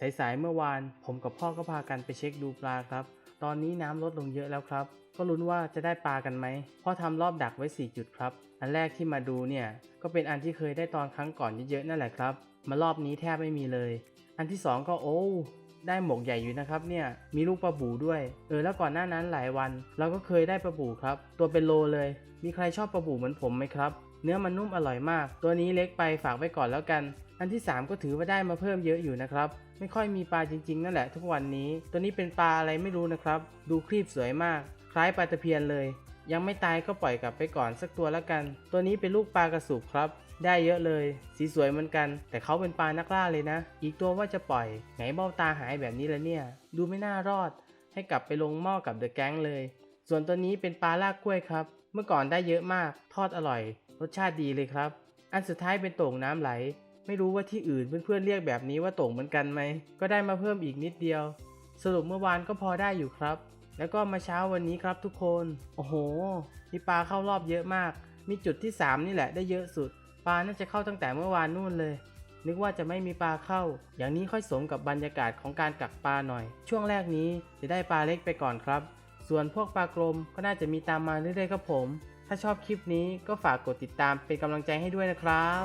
สายๆเมื่อวาน ผมกับพ่อก็พากันไปเช็คดูปลาครับ ตอนนี้น้ำลดลงเยอะแล้วครับ ก็ลุ้นว่าจะได้ปลากันไหมพ่อทำรอบดักไว้ 4 จุดครับ อันแรกที่มาดูเนี่ย ก็เป็นอันที่เคยได้ตอนครั้งก่อนเยอะๆนั่นแหละครับ มารอบนี้แทบไม่มีเลย อันที่สองก็โอ้ได้หมกใหญ่อยู่นะครับเนี่ย มีลูกปลาบูด้วย เออแล้วก่อนหน้านั้นหลายวัน เราก็เคยได้ปลาบูครับ ตัวเป็นโลเลย มีใครชอบปลาบูเหมือนผมไหมครับเนื้อมันนุ่มอร่อยมาก ตัวนี้เล็กไปฝากไว้ก่อนแล้วกัน อันที่ 3 ก็ถือว่าได้มาเพิ่มเยอะอยู่นะครับ ไม่ค่อยมีปลาจริงๆนั่นแหละทุกวันนี้ ตัวนี้เป็นปลาอะไรไม่รู้นะครับ ดูครีบสวยมาก คล้ายปลาตะเพียนเลย ยังไม่ตายก็ปล่อยกลับไปก่อนสักตัวแล้วกัน ตัวนี้เป็นลูกปลากระสุบครับได้เยอะเลย สีสวยเหมือนกัน แต่เขาเป็นปลานักล่าเลยนะ อีกตัวว่าจะปล่อย ไหนเบ้าตาหายแบบนี้แล้วเนี่ย ดูไม่น่ารอด ให้กลับไปลงหม้อกับเดอะแก๊งเลย ส่วนตัวนี้เป็นปลาลากกล้วยครับ เมื่อก่อนได้เยอะมาก ทอดอร่อย รสชาติดีเลยครับ อันสุดท้ายเป็นโต่งน้ำไหล ไม่รู้ว่าที่อื่นเพื่อนๆเรียกแบบนี้ว่าโต่งเหมือนกันไหม ก็ได้มาเพิ่มอีกนิดเดียว สรุปเมื่อวานก็พอได้อยู่ครับ แล้วก็มาเช้าวันนี้ครับทุกคน โอ้โห มีปลาเข้ารอบเยอะมาก มีจุดที่ 3 นี่แหละได้เยอะสุด ปลาน่าจะเข้าตั้งแต่เมื่อวานนู่นเลยนึกว่าจะไม่มีปลาเข้า อย่างนี้ค่อยสมกับบรรยากาศของการกักปลาหน่อย ช่วงแรกนี้จะได้ปลาเล็กไปก่อนครับ ส่วนพวกปลากรมก็น่าจะมีตามมาเรื่อยๆครับผม ถ้าชอบคลิปนี้ก็ฝากกดติดตามเป็นกำลังใจให้ด้วยนะครับ